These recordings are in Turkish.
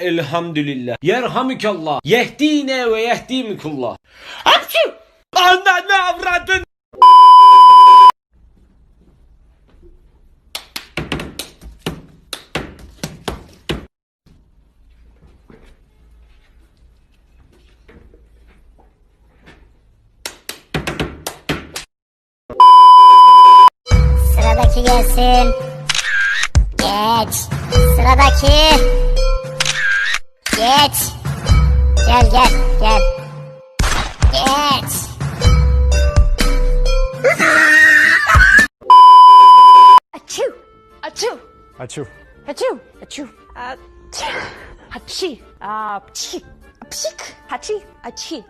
Elhamdülillah. Yerhamükallah. Yehdine ve yehdimikullah. Hapşu! Ananı avradın! Sıradaki gelsin. Geç. Sıradaki. Geç. Gel gel gel. Geç. Achoo! Açu. Achoo! Achoo! Achoo! Hachi! Ah, pchik! Pchik! Hachi! Hachi!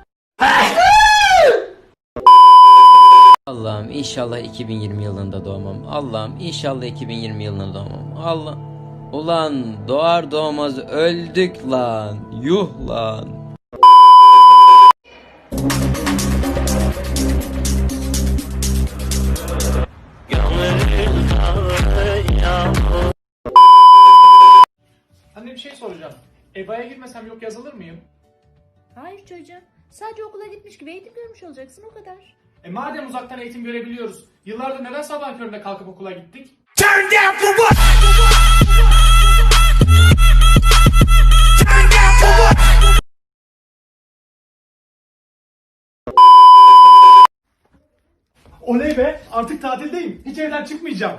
Allah'ım inşallah 2020 yılında doğmam. Allah'ım inşallah 2020 yılında doğmam. Allah. Ulan doğar doğmaz öldük lan. Yuh lan. Anne bir şey soracağım. EBA'ya girmesem yok yazılır mıyım? Hayır çocuğum. Sadece okula gitmiş gibi eğitim görmüş olacaksın o kadar. E madem uzaktan eğitim görebiliyoruz, yıllardır neden sabah köründe kalkıp okula gittik? Oley be! Artık tatildeyim. Hiç evden çıkmayacağım.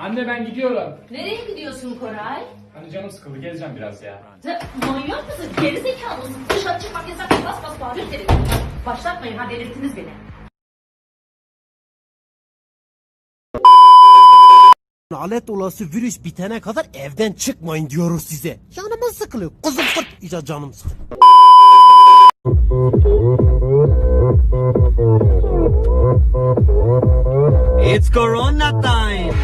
Anne ben gidiyorum. Nereye gidiyorsun Koray? Hani canım sıkıldı, gezeceğim biraz ya. Sen manyak mısın? Geri zekalı mısın? Dışarı çıkmak yasak. Bas bas bağırıyor seni. Başlatmayın ha delirttiniz beni. Lanet olası virüs bitene kadar evden çıkmayın diyoruz size. Canımız sıkılıyor. Kızım fırt. İyice canım sıkılıyor. It's Corona time.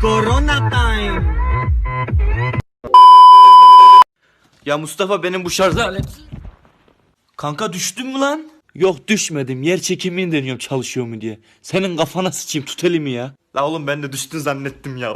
Corona time. Ya Mustafa benim bu şarj aleti. Kanka düştün mü lan? Yok düşmedim. Yer çekimini deniyorum çalışıyor mu diye. Senin kafana sıçayım tut elimi ya. La oğlum ben de düştün zannettim ya.